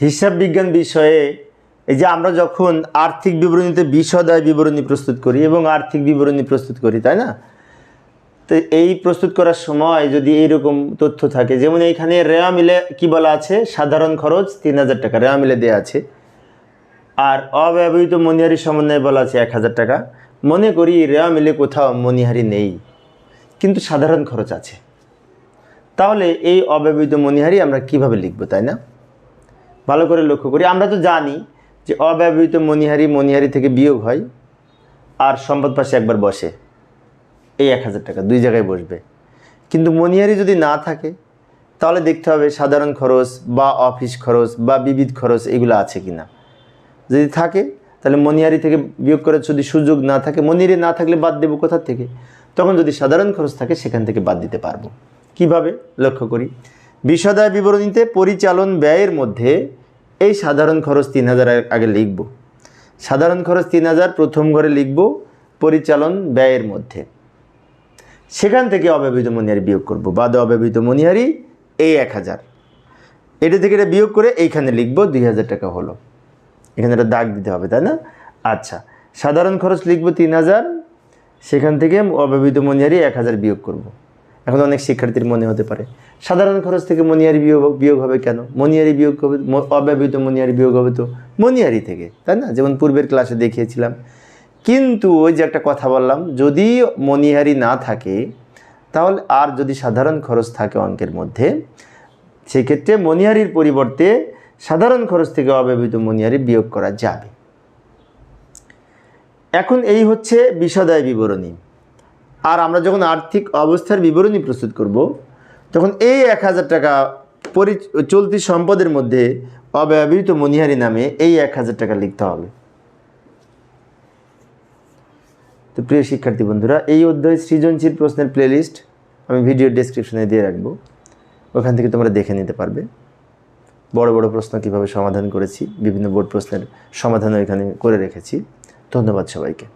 হিসাব বিজ্ঞান বিষয়ে এই যে আমরা যখন আর্থিক বিবরণীতে বিশদায় বিবরণী প্রস্তুত করি এবং আর্থিক বিবরণী প্রস্তুত করি, তাই না? তো এই প্রস্তুত করার সময় যদি এইরকম তথ্য থাকে, যেমন এইখানে রেয়া মিলে কি বলা আছে? সাধারণ খরচ তিন হাজার টাকা, রেয়া মিলে দেওয়া আছে। আর অব্যবহৃত মনিহারি সমন্বয়ে বলা আছে এক হাজার টাকা। মনে করি রেয়া মিলে কোথাও মনিহারি নেই, কিন্তু সাধারণ খরচ আছে। তাহলে এই অব্যবহৃত মনিহারি আমরা কীভাবে লিখব, তাই না? ভালো করে লক্ষ্য করি। আমরা তো জানি যে অব্যবহৃত মনিহারি মনিহারি থেকে বিয়োগ হয় আর সম্পদ পাশে একবার বসে। এই এক হাজার টাকা দুই জায়গায় বসবে। কিন্তু মনিহারি যদি না থাকে, তাহলে দেখতে হবে সাধারণ খরচ বা অফিস খরচ বা বিবিধ খরচ এগুলো আছে কি না যদি থাকে, তাহলে মনিহারি থেকে বিয়োগ করার যদি সুযোগ না থাকে মনিহারি না থাকলে বাদ দেবো কোথা থেকে? তখন যদি সাধারণ খরচ থাকে, সেখান থেকে বাদ দিতে পারব। কীভাবে? লক্ষ্য করি। বিশদায় বিবরণীতে পরিচালন ব্যয়ের মধ্যে এই সাধারণ খরচ তিন হাজার আগে লিখব। সাধারণ খরচ তিন হাজার প্রথম ঘরে লিখব পরিচালন ব্যয়ের মধ্যে। সেখান থেকে অব্যবহৃত মনিহারি বিয়োগ করব। বাদ অব্যবহৃত মনিহারি এই এক হাজার। এটা থেকে এটা বিয়োগ করে এইখানে লিখব দুই হাজার টাকা হলো। এখানে একটা দাগ দিতে হবে, তাই না? আচ্ছা সাধারণ খরচ লিখব তিন হাজার। সেখান থেকে অব্যবহৃত মনিহারি এক হাজার বিয়োগ করব। এখন অনেক শিক্ষার্থীর মনে হতে পারে। সাধারণ খরচ থেকে মনিয়ারি বিয়োগ বিয়োগ হবে কেন? মনিহারি বিয়োগ হবে অব্যবহৃত মনিহারি বিয়োগ হবে তো মনিয়ারি থেকে, তাই না? যেমন পূর্বের ক্লাসে দেখিয়েছিলাম। কিন্তু ওই যে একটা কথা বললাম, যদি মনিহারি না থাকে, তাহলে আর যদি সাধারণ খরচ থাকে অঙ্কের মধ্যে, সেক্ষেত্রে মনিহারির পরিবর্তে সাধারণ খরচ থেকে অব্যবহৃত মনিহারি বিয়োগ করা যাবে। এখন এই হচ্ছে বিষদায় বিবরণী। আর আমরা যখন আর্থিক অবস্থার বিবরণী প্রস্তুত করব, তখন এই এক হাজার টাকা পরি, চলতি সম্পদের মধ্যে অব্যবহৃত মনিহারি নামে এই এক হাজার টাকা লিখতে হবে। তো প্রিয় শিক্ষার্থী বন্ধুরা, এই অধ্যায় সৃজনশীল প্রশ্নের প্লেলিস্ট আমি ভিডিও ডেসক্রিপশনে দিয়ে রাখব। ওখান থেকে তোমরা দেখে নিতে পারবে। বড় বড় প্রশ্ন কীভাবে সমাধান করেছি, বিভিন্ন বোর্ড প্রশ্নের সমাধানও এখানে করে রেখেছি। ধন্যবাদ সবাইকে।